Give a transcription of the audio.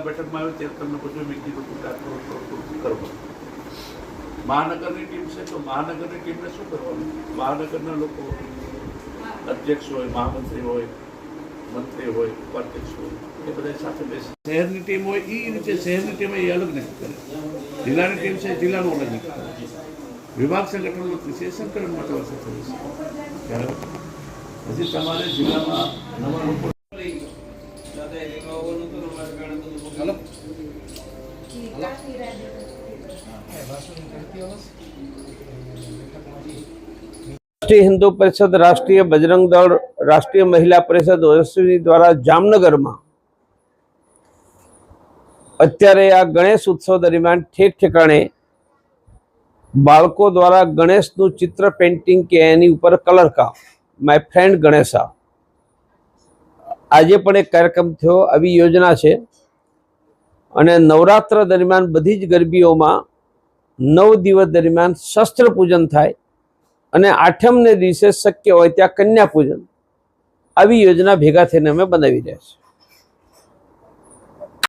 જિલ્લા બેઠકમાં આવ્યો ત્યારે તમને બધું મેં કીધું કે આટલું આટલું આટલું મહાનગરની ટીમ છે, તો મહાનગરની ટીમને શું કરવાનું? મહાનગરના લોકો, અધ્યક્ષ હોય, મહામંત્રી હોય, મંત્રી હોય, ઉપાધ્યક્ષ હોય, એ બધા સાથે બેસે. શહેરની ટીમ હોય એ રીતે શહેરની ટીમ એ અલગ નક્કી કરે. જિલ્લાની ટીમ છે જિલ્લાનું અલગ નક્કી કરે. વિભાગ સંગઠન મંત્રી છે સંકલન માટે હજી તમારે જિલ્લામાં નવા લોકો રાષ્ટ્રીય હિન્દુ પરિષદ રાષ્ટ્રીય બજરંગ દળ રાષ્ટ્રીય મહિલા પરિષદ ઓએસસી દ્વારા જામનગરમાં અત્યારે આ ગણેશ ઉત્સવ દરમિયાન ઠેક ઠેકાણે બાળકો દ્વારા ગણેશનું ચિત્ર પેઇન્ટિંગ કે એની ઉપર કલર કામ માય ફ્રેન્ડ ગણેશા. આજે પણ એક કાર્યક્રમ થયો આવી યોજના છે. અને નવરાત્ર દરમિયાન બધી જ ગરબીઓમાં નવ દિવસ દરમિયાન શસ્ત્ર પૂજન થાય અને આઠમને દિવસે શક્ય હોય ત્યાં કન્યા પૂજન. આવી યોજના ભેગા થઈને અમે બનાવી રહ્યા છીએ.